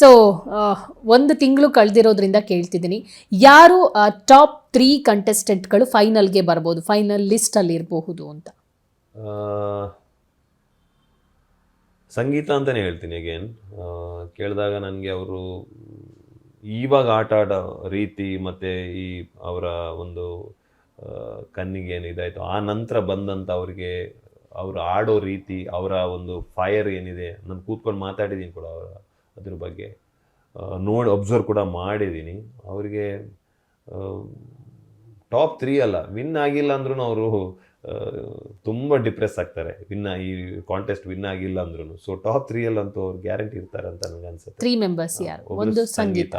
So ಒಂದು ತಿಂಗಳು ಕಳೆದಿರೋದ್ರಿಂದ ಕೇಳ್ತಿದ್ದೀನಿ. ಯಾರು ಟಾಪ್ ತ್ರೀ ಕಂಟೆಸ್ಟೆಂಟ್ಗಳು ಫೈನಲ್ಗೆ ಬರ್ಬೋದು ಫೈನಲ್ ಲಿಸ್ಟಲ್ಲಿ ಇರಬಹುದು ಅಂತ? ಸಂಗೀತ ಅಂತಲೇ ಹೇಳ್ತೀನಿ ಅಗೇನ್ ಕೇಳಿದಾಗ ನನಗೆ ಅವರು ಇವಾಗ ಆಟ ಆಡೋ ರೀತಿ ಮತ್ತು ಈ ಅವರ ಒಂದು ಕಣ್ಣಿಗೆ ಏನು ಇದಾಯಿತು, ಆ ನಂತರ ಬಂದಂಥ ಅವರಿಗೆ ಅವರು ಆಡೋ ರೀತಿ, ಅವರ ಒಂದು ಫೈರ್ ಏನಿದೆ, ನಾನು ಕೂತ್ಕೊಂಡು ಮಾತಾಡಿದ್ದೀನಿ ಕೂಡ ಅವರ ಅದ್ರ ಬಗ್ಗೆ ನೋಡಿ ಅಬ್ಸರ್ವ್ ಕೂಡ ಮಾಡಿದ್ದೀನಿ. ಅವರಿಗೆ ಟಾಪ್ ತ್ರೀ ಅಲ್ಲ ವಿನ್ ಆಗಿಲ್ಲ ಅಂದ್ರೂ ಅವರು ತುಂಬ ಡಿಪ್ರೆಸ್ ಆಗ್ತಾರೆ. ವಿನ್ ಈ ಕಾಂಟೆಸ್ಟ್ ವಿನ್ ಆಗಿಲ್ಲ ಅಂದ್ರೂ ಸೊ ಟಾಪ್ ತ್ರೀ ಅಲ್ಲಂತೂ ಅವ್ರು ಗ್ಯಾರಂಟಿ ಇರ್ತಾರೆ ಅಂತ ನನಗೆ ಅನ್ಸುತ್ತೆ. ತ್ರೀ ಮೆಂಬರ್ಸ್ ಒಂದು ಸಂಗೀತ.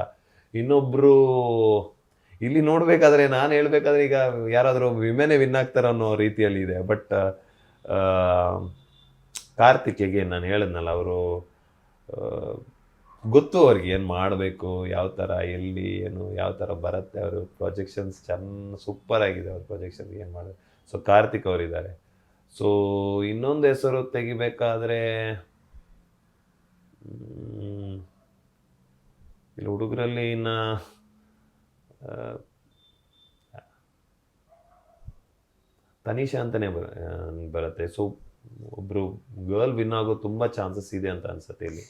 ಇನ್ನೊಬ್ಬರು ಇಲ್ಲಿ ನೋಡಬೇಕಾದ್ರೆ ನಾನು ಹೇಳಬೇಕಾದ್ರೆ ಈಗ ಯಾರಾದರೂ ವಿಮೆನೇ ವಿನ್ ಆಗ್ತಾರೆ ಅನ್ನೋ ರೀತಿಯಲ್ಲಿ ಇದೆ. ಬಟ್ ಕಾರ್ತಿಕ್ಗೆ ನಾನು ಹೇಳಿದ್ನಲ್ಲ ಅವರು ಗೊತ್ತು ಅವ್ರಿಗೆ ಏನು ಮಾಡಬೇಕು, ಯಾವ ಥರ ಎಲ್ಲಿ, ಏನು, ಯಾವ ಥರ ಬರುತ್ತೆ, ಅವರು ಪ್ರೊಜೆಕ್ಷನ್ಸ್ ಚೆನ್ನ ಸೂಪರ್ ಆಗಿದೆ ಅವ್ರ ಪ್ರೊಜೆಕ್ಷನ್ ಏನು ಮಾಡ ಸೊ ಕಾರ್ತಿಕ್ ಅವರಿದ್ದಾರೆ ಸೊ ಇನ್ನೊಂದು ಹೆಸರು ತೆಗಿಬೇಕಾದ್ರೆ ಇಲ್ಲಿ ಹುಡುಗರಲ್ಲಿ ಇನ್ನ ತನಿಷಾ ಅಂತಾನೆ ಬರ ಬರುತ್ತೆ. ಸೊ ಒಬ್ರು ಗರ್ಲ್ ವಿನ್ ಆಗೋ ತುಂಬಾ ಚಾನ್ಸಸ್ ಇದೆ ಅಂತ ಅನ್ಸುತ್ತೆ ಇಲ್ಲಿ.